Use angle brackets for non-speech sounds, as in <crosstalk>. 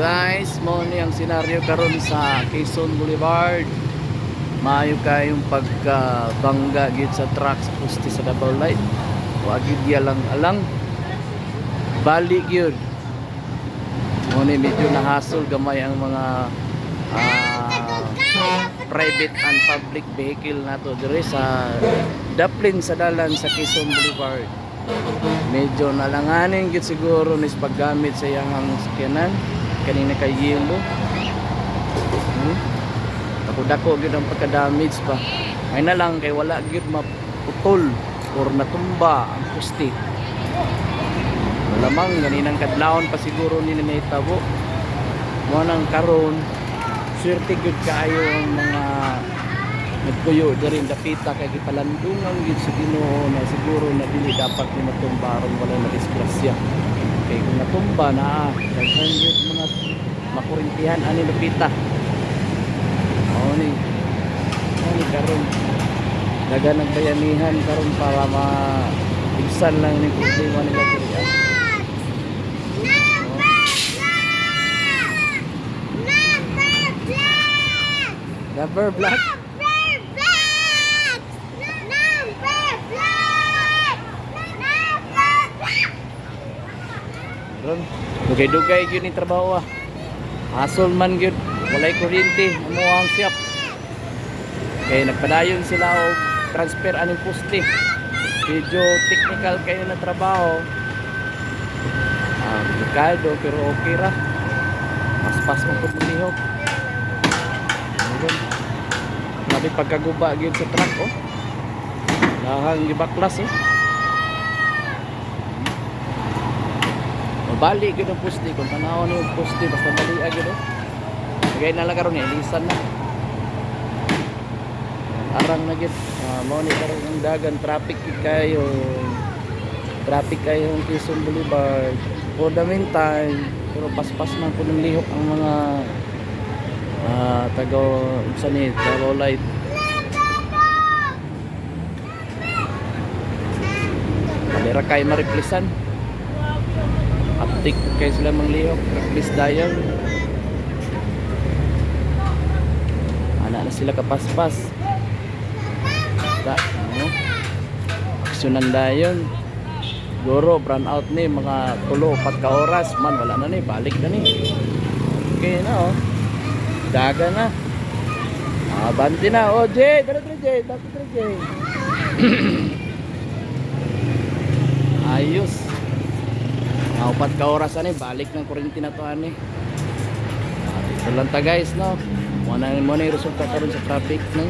guys? Mo ang senaryo karon sa Quezon Boulevard. Maayo kayong pagkabangga gid sa truck sa sa double light. Wa gid lang alang. Bali gyud. Mo ni medyo nahasol gamay ang mga ah, private and public vehicle nato dire sa Daplin sa dalan sa Quezon Boulevard. Medyo nalanganin gid siguro nis paggamit sa iyang ang sakyanan kanina kay yelo. Hmm? Ako dako gid ang pagka-damage pa. Ay na lang kay wala gid maputol or natumba ang poste. Malamang ganinang kadlawon pa siguro ni nahitabo. Mo nang karon swerte gud kaayo ang mga nagpuyo diri dapita kay gipalandungan gid sa Ginoo na siguro na dili dapat ni matumba aron wala na disgrasya. Kay kung natumba na daghan gid mga makurintihan ani dapita. Mao ni mao ni karon daga nagbayanihan karon para ma ibsan lang ni problema nila diri. ah. Rubber black. Ron, dugay-dugay gyud ni trabaho ah. Hasol man gyud, walay kuryente, amo ang siyap. Kaya nagpadayon sila og transfer aning poste. Medyo technical kayo na trabaho. Ah, delikado pero okay ra. Paspas mo pud lihok. Ayun. Grabe pagkaguba gyud sa truck oh. Lahang gibaklas oh. Mabali gyud ang poste kung tanawon ni poste basta bali gyud oh. Kaya na lang karon ni ilisan na. Arang na gyud. Uh, mao ang dagan traffic gid kayo. Traffic kayo ang Quezon Boulevard. For the meantime, pero paspas man po ng lihok ang mga ah taga sa ni taga light. Kalera kay mariplisan. Aptik kay sila manglihok, replace dial. Ana na sila kapaspas. Ta, ano? Aksyonan dayon. Guro, brown out ni mga tulo, pat ka oras. Man, wala na ni, balik na ni. Okay na oh. Daga na. Banti na. Oh, Jay, tara tara Jay, Jay. <clears throat> Ayos. Upat ka oras ani, balik ng kuryente na to ani. Ah, Ito lang ta guys, no. Mo na yung resulta karon sa traffic, no.